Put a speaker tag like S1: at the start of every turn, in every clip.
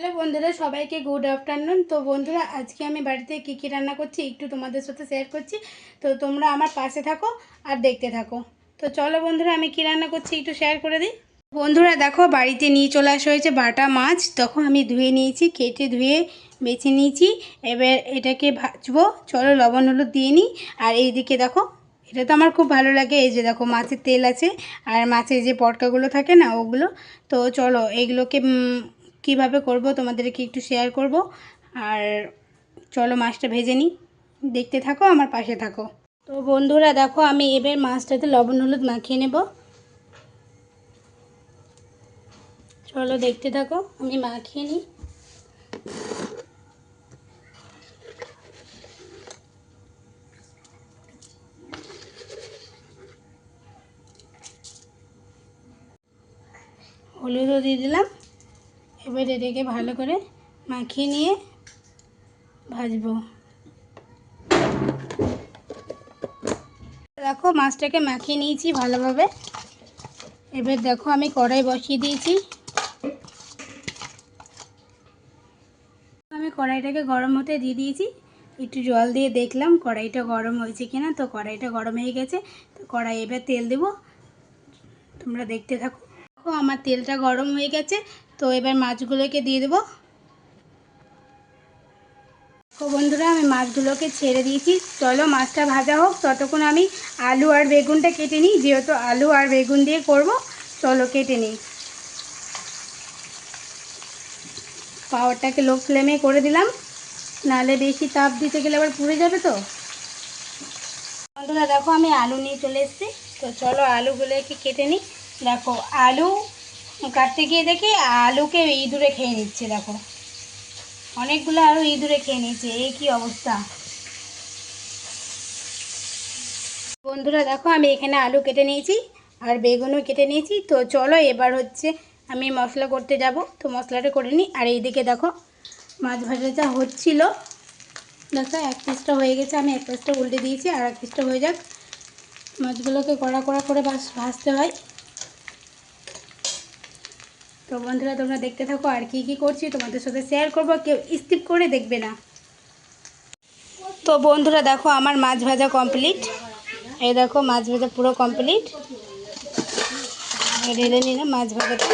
S1: Hello বন্ধুরা সবাইকে good afternoon তো বন্ধুরা আজকে আমি বাড়িতে কী কী রান্না করছি একটু তোমাদের সাথে শেয়ার করছি। তো তোমরা আমার পাশে থাকো আর দেখতে থাকো। তো চলো বন্ধুরা আমি কী রান্না করছি একটু শেয়ার করে দিই। বন্ধুরা দেখো বাড়িতে নিয়ে চলে আসা হয়েছে বাটা মাছ। তখন আমি ধুয়ে নিয়েছি কেটে ধুয়ে বেছে নিয়েছি। এবার এটাকে ভাজবো। চলো লবণ হলুদ দিয়ে নিই। আর এইদিকে দেখো এটা তো আমার খুব ভালো লাগে। এই যে দেখো মাছের তেল আছে। আর মাছের যে পটকাগুলো থাকে না ওগুলো। তো চলো এইগুলোকে উম, কীভাবে করব তোমাদেরকে একটু শেয়ার করব। আর চলো মাছটা ভেজে নিই। দেখতে থাকো, আমার পাশে থাকো। তো বন্ধুরা, দেখো, আমি এবার মাছটাতে লবণ হলুদ মাখিয়ে নেব। চলো দেখতে থাকো, আমি মাখিয়ে নিই। হলুদও দিয়ে দিলাম। এবার এটাকে ভালো করে মাখিয়ে নিয়ে ভাজবো। দেখো মাছটাকে মাখিয়ে নিয়েছি ভালোভাবে। এবার দেখো আমি কড়াই বসিয়ে দিয়েছি। আমি কড়াইটাকে গরম হতে দিয়ে দিয়েছি। একটু জল দিয়ে দেখলাম কড়াইটা গরম হয়েছে কিনা। তো কড়াইটা গরম হয়ে গেছে। তো কড়াই এবার তেল দেবো। তোমরা দেখতে থাকো। দেখো আমার তেলটা গরম হয়ে গেছে। তো এবার মাছগুলোকে দিয়ে দেবো। তো বন্ধুরা, আমি মাছগুলোকে ছেড়ে দিয়েছি। চলো মাছটা ভাজা হোক, ততক্ষণ আমি আলু আর বেগুনটা কেটে নিই। যেহেতু আলু আর বেগুন দিয়ে করব, চলো কেটে নিই। পাওয়ারটাকে লো ফ্লেমে করে দিলাম। নাহলে বেশি তাপ দিতে গেলে আবার পুড়ে যাবে তো। বন্ধুরা, দেখো আমি আলু নিয়ে চলে এসেছি। তো চলো আলুগুলোকে কেটে নিই। দেখো, আলু কাটতে গিয়ে দেখি আলুকে ইঁদুরে খেয়ে নিচ্ছে, দেখো। অনেকগুলো আলু ইঁদুরে খেয়ে নিচ্ছে এই কি অবস্থা? বন্ধুরা, দেখো, আমি এখানে আলু কেটে নিয়েছি আর বেগুনও কেটে নিয়েছি। তো চলো, এবার হচ্ছে আমি মশলা করতে যাব। তো মশলাটা করে নিই। আর এইদিকে দেখো, মাছ ভাজাটা হচ্ছিল। দেখো, এক পিসটা হয়ে গেছে। আমি এক পিসটা উল্টে দিয়েছি। আর এক পিসটা হয়ে যাক, মাছগুলোকে কড়া কড়া করে ভাজতে হয়। তো বন্ধুরা, তোমরা দেখতে থাকো আর কি কি করছি। তোমাদের সাথে শেয়ার করব, কেউ স্কিপ করে দেখবে না। তো বন্ধুরা, দেখো আমার মাছ ভাজা কমপ্লিট এই দেখো, মাছ ভাজা পুরো কমপ্লিট ঢেলে নিলাম মাছ ভাজাটা।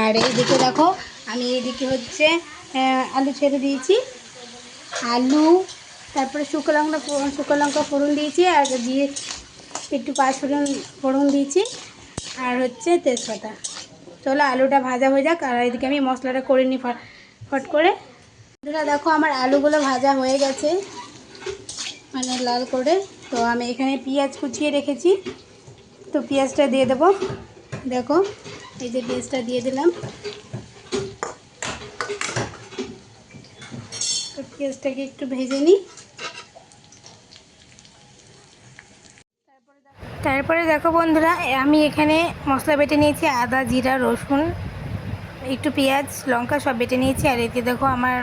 S1: আর এইদিকে দেখো, আমি এইদিকে হচ্ছে আলু ছেড়ে দিয়েছি। আলু, তারপরে শুকনো লঙ্কা শুকনো লঙ্কা ফোড়ন দিয়েছি, আর দিয়ে একটু পাঁচ ফোড়ন ফোড়ন দিয়েছি। আর হচ্ছে তেজপাতা। চলো আলুটা ভাজা হয়ে যাক, আর এদিকে আমি মশলাটা করে নিই ফট করে। বন্ধুরা, দেখো আমার আলুগুলো ভাজা হয়ে গেছে মানে লাল করে। তো আমি এখানে পেঁয়াজ কুচিয়ে রেখেছি, তো পেঁয়াজটা দিয়ে দেবো। দেখো, এই যে পেঁয়াজটা দিয়ে দিলাম। তো পেঁয়াজটাকে একটু ভেজে নিই। তারপরে দেখো বন্ধুরা আমি এখানে মশলা বেটে নিয়েছি আদা, জিরা, রসুন, একটু পেঁয়াজ, লঙ্কা সব বেটে নিয়েছি। আর এতে দেখো আমার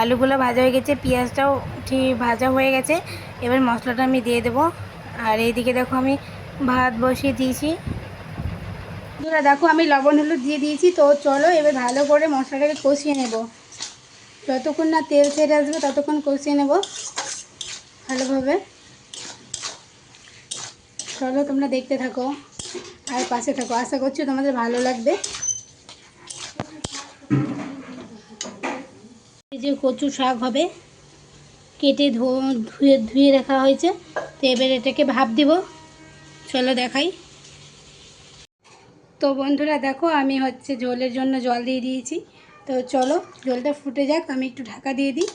S1: আলুগুলো ভাজা হয়ে গেছে, পেঁয়াজটাও ঠিক ভাজা হয়ে গেছে। এবার মশলাটা আমি দিয়ে দেবো। আর এইদিকে দেখো আমি ভাত বসিয়ে দিয়েছি। বন্ধুরা, দেখো আমি লবণ, হলুদ দিয়ে দিয়েছি। তো চলো এবার ভালো করে মশলাটাকে কষিয়ে নেব। যতক্ষণ না তেল ছেড়ে আসবে, ততক্ষণ কষিয়ে নেব ভালোভাবে। চলো, তোমরা দেখতে থাকো আর পাশে থাকো। আশা করছি তোমাদের ভালো লাগবে। এই যে কচু শাক হবে, কেটে ধো- ধুয়ে ধুয়ে রাখা হয়েছে। তো এবার এটাকে ভাপ দিব। চলো দেখাই। তো বন্ধুরা, দেখো, আমি হচ্ছে ঝোলের জন্য জল দিয়ে দিয়েছি। তো চলো জলটা ফুটে যাক। আমি একটু ঢাকা দিয়ে দিই।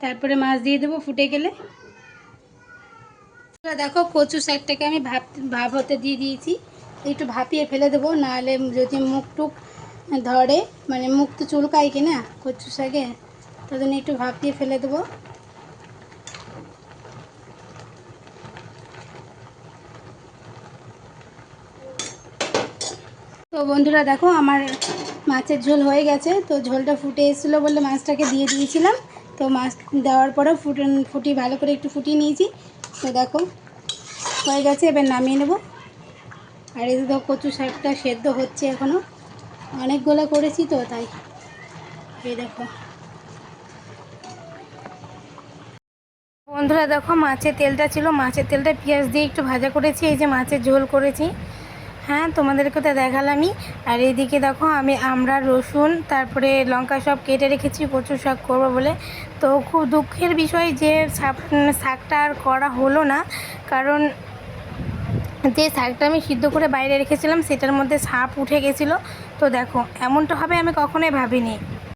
S1: তারপরে মাছ দিয়ে দেবো ফুটে গেলে। দেখো কচু শাকটাকে আমি ভাপ ভাপ হতে দিয়ে দিয়েছি। একটু ভাপিয়ে ফেলে দেবো, নাহলে যদি মুখ টুক ধরে মানে মুখ তো চুলকায় কি না কচু শাকে জন্য একটু ভাপিয়ে ফেলে দেবো। তো বন্ধুরা দেখো, আমার মাছের ঝোল হয়ে গেছে, তো ঝোলটা ফুটে এসেছিল বলে মাছটাকে দিয়ে দিয়েছিলাম। তো মাছ দেওয়ার পরেও ফুটে, ফুটি ভালো করে একটু ফুটিয়ে নিয়েছি। তো দেখো, হয়ে গেছে, এবার নামিয়ে নেব। আর এই তো কচু শাকটা সেদ্ধ হচ্ছে এখনও অনেকগুলো করেছি তো, তাই। এই দেখো। বন্ধুরা দেখো, মাছের তেলটা ছিল, মাছের তেলটা পেঁয়াজ দিয়ে একটু ভাজা করেছি, এই যে মাছের ঝোল করেছি। হ্যাঁ তোমাদেরকে তো দেখালামই। আর এইদিকে দেখো, আমি আমরা রসুন, তারপরে লঙ্কা সব কেটে রেখেছি কচু শাক করব বলে। তো খুব দুঃখের বিষয় যে শাক- শাকটা আর করা হলো না, কারণ যে শাকটা আমি সিদ্ধ করে বাইরে রেখেছিলাম, সেটার মধ্যে সাপ উঠে গেছিল। তো দেখো, এমনটা হবে আমি কখনোই ভাবিনি।